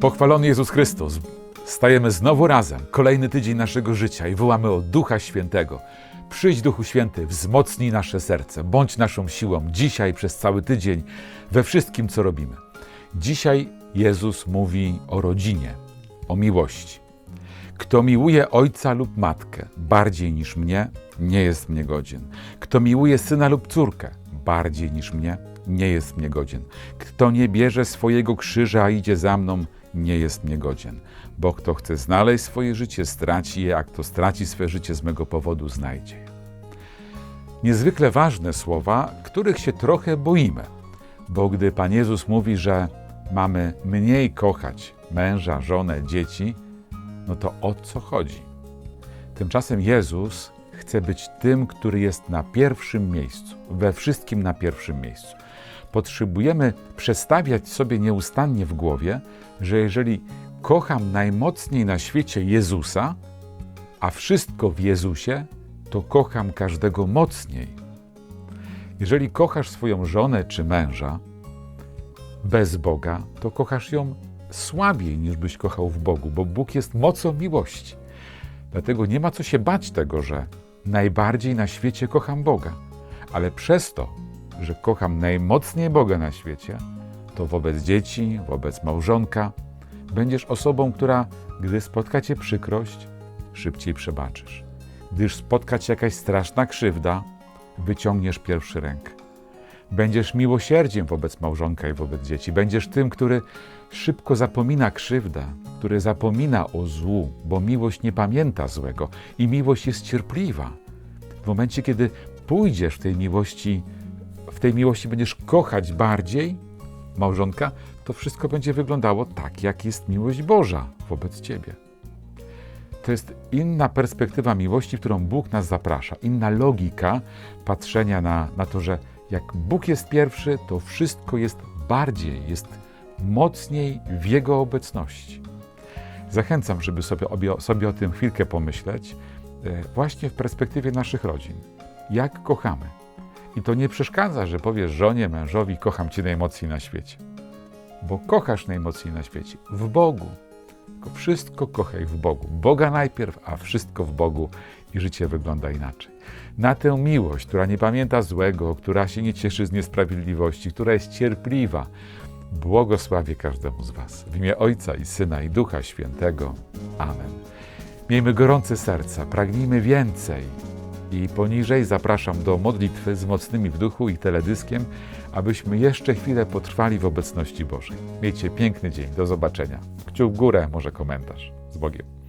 Pochwalony Jezus Chrystus. Stajemy znowu razem, kolejny tydzień naszego życia i wołamy o Ducha Świętego. Przyjdź Duchu Święty, wzmocnij nasze serce, bądź naszą siłą dzisiaj przez cały tydzień we wszystkim, co robimy. Dzisiaj Jezus mówi o rodzinie, o miłości. Kto miłuje ojca lub matkę bardziej niż mnie, nie jest mnie godzien. Kto miłuje syna lub córkę bardziej niż mnie, nie jest mnie godzien. Kto nie bierze swojego krzyża, a idzie za mną, nie jest mnie godzien. Bo kto chce znaleźć swoje życie, straci je, a kto straci swoje życie z mego powodu, znajdzie je. Niezwykle ważne słowa, których się trochę boimy, bo gdy Pan Jezus mówi, że mamy mniej kochać męża, żonę, dzieci, no to o co chodzi? Tymczasem Jezus chce być tym, który jest na pierwszym miejscu, we wszystkim na pierwszym miejscu. Potrzebujemy przestawiać sobie nieustannie w głowie, że jeżeli kocham najmocniej na świecie Jezusa, a wszystko w Jezusie, to kocham każdego mocniej. Jeżeli kochasz swoją żonę czy męża bez Boga, to kochasz ją słabiej niż byś kochał w Bogu, bo Bóg jest mocą miłości. Dlatego nie ma co się bać tego, że najbardziej na świecie kocham Boga, ale przez to, że kocham najmocniej Boga na świecie, to wobec dzieci, wobec małżonka będziesz osobą, która, gdy spotka cię przykrość, szybciej przebaczysz. Gdyż spotka cię jakaś straszna krzywda, wyciągniesz pierwszy rękę. Będziesz miłosierdziem wobec małżonka i wobec dzieci. Będziesz tym, który szybko zapomina krzywdę, który zapomina o złu, bo miłość nie pamięta złego i miłość jest cierpliwa. W momencie, kiedy pójdziesz w tej miłości, tej miłości będziesz kochać bardziej małżonka, to wszystko będzie wyglądało tak, jak jest miłość Boża wobec ciebie. To jest inna perspektywa miłości, którą Bóg nas zaprasza, inna logika patrzenia na, na to, że jak Bóg jest pierwszy, to wszystko jest bardziej, jest mocniej w Jego obecności. Zachęcam, żeby sobie, obie- sobie o tym chwilkę pomyśleć, e, właśnie w perspektywie naszych rodzin. Jak kochamy. I to nie przeszkadza, że powiesz żonie, mężowi, kocham Cię najmocniej na świecie. Bo kochasz najmocniej na świecie. W Bogu. Tylko wszystko kochaj w Bogu. Boga najpierw, a wszystko w Bogu i życie wygląda inaczej. Na tę miłość, która nie pamięta złego, która się nie cieszy z niesprawiedliwości, która jest cierpliwa, błogosławię każdemu z Was. W imię Ojca i Syna i Ducha Świętego. Amen. Miejmy gorące serca, pragnijmy więcej. I poniżej zapraszam do modlitwy z mocnymi w duchu i teledyskiem, abyśmy jeszcze chwilę potrwali w obecności Bożej. Miejcie piękny dzień. Do zobaczenia. Kciuk w górę, może komentarz. Z Bogiem.